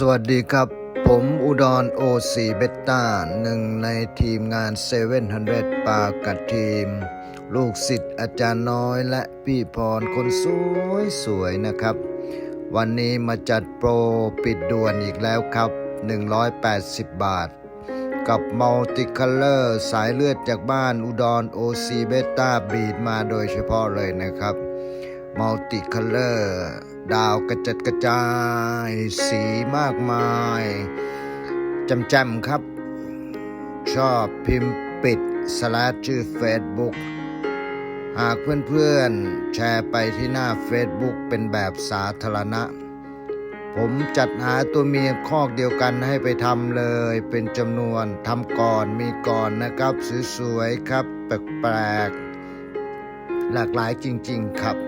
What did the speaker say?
สวัสดีครับ ผมอุดรโอซีเบต้าหนึ่งในทีมงาน 700 ปากัดทีม ลูกศิษย์อาจารย์น้อยและพี่พรคนสวยสวยๆนะครับ วันนี้มาจัดโปรปิดด่วนอีกแล้วครับ 180 บาท กับมัลติคัลเลอร์สายเลือดจากบ้านอุดรโอซีเบต้าบีดมาโดยเฉพาะเลยนะครับ มัลติคัลเลอร์ดาวกระจัดกระจาย สีมากมายจำจำครับ ชอบพิมพ์ปิดสลัดชื่อ Facebook หากเพื่อนๆ แชร์ไปที่หน้า Facebook เป็นแบบสาธารณะ ผมจัดหาตัวเมียคอกเดียวกันให้ไปทำเลยเป็นจำนวนทำก่อนมีก่อนนะครับ สวยๆ ครับ แปลกๆ หลากหลายจริง ๆ ครับ